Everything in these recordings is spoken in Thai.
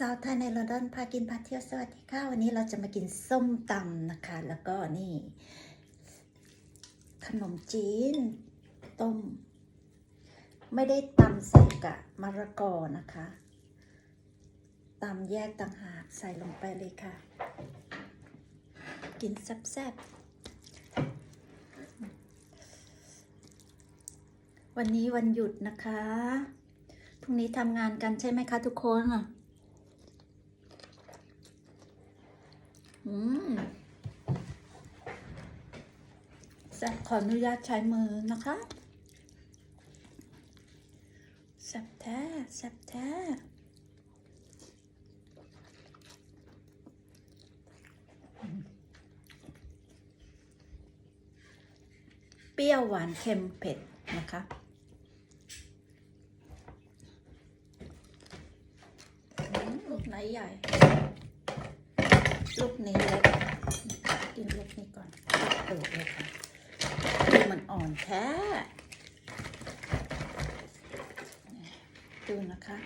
สาวไทยในลอนดอนพากินพาเที่ยวสวัสดีค่ะ วันนี้เราจะมากินส้มตำนะคะ แล้วก็นี่ ขนมจีน ต้ม ไม่ได้ตำใส่กะมะระกอนะคะตำแยกต่างหากใส่ลงไปเลยค่ะ กินแซ่บๆวันนี้วันหยุดนะคะพรุ่งนี้ทำงานกันใช่ไหมคะทุกคน อืมแซบขออนุญาตใช้มือนะคะแซบแท้แซบแท้เปรี้ยวหวานเค็มเผ็ดนะคะ ลูกไหนใหญ่ ลูกนี้เล็กกินลูกนี้ก่อนตัดเปลือกเลยค่ะดูมันอ่อนแท้ดูนะคะ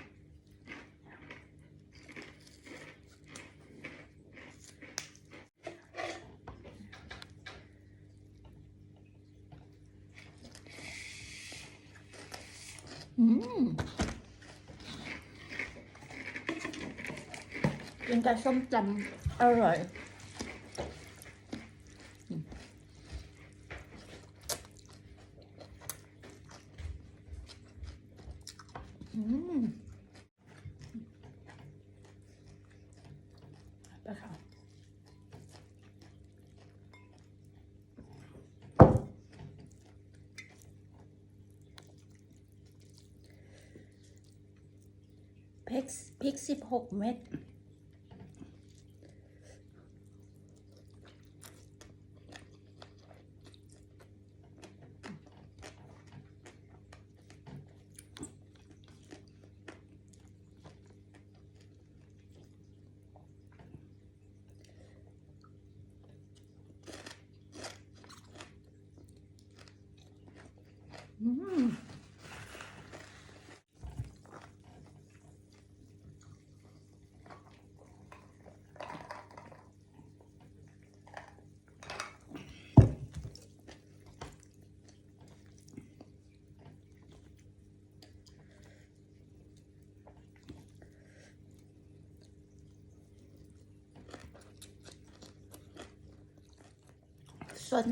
อืม กินกับส้มตำอร่อยอืมไปค่ะพริกพริกสิบหกเม็ด อืมสด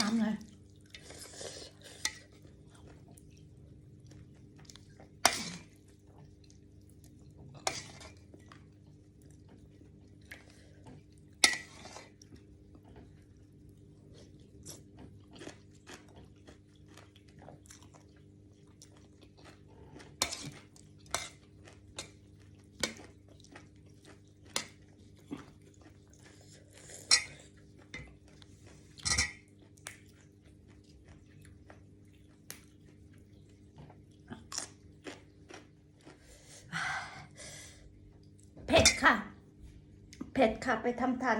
ค่ะ เผ็ดค่ะไปทำทาน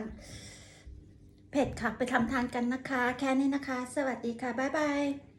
เผ็ดค่ะไปทำทานกันนะคะ แค่นี้นะคะ สวัสดีค่ะ บ๊ายบาย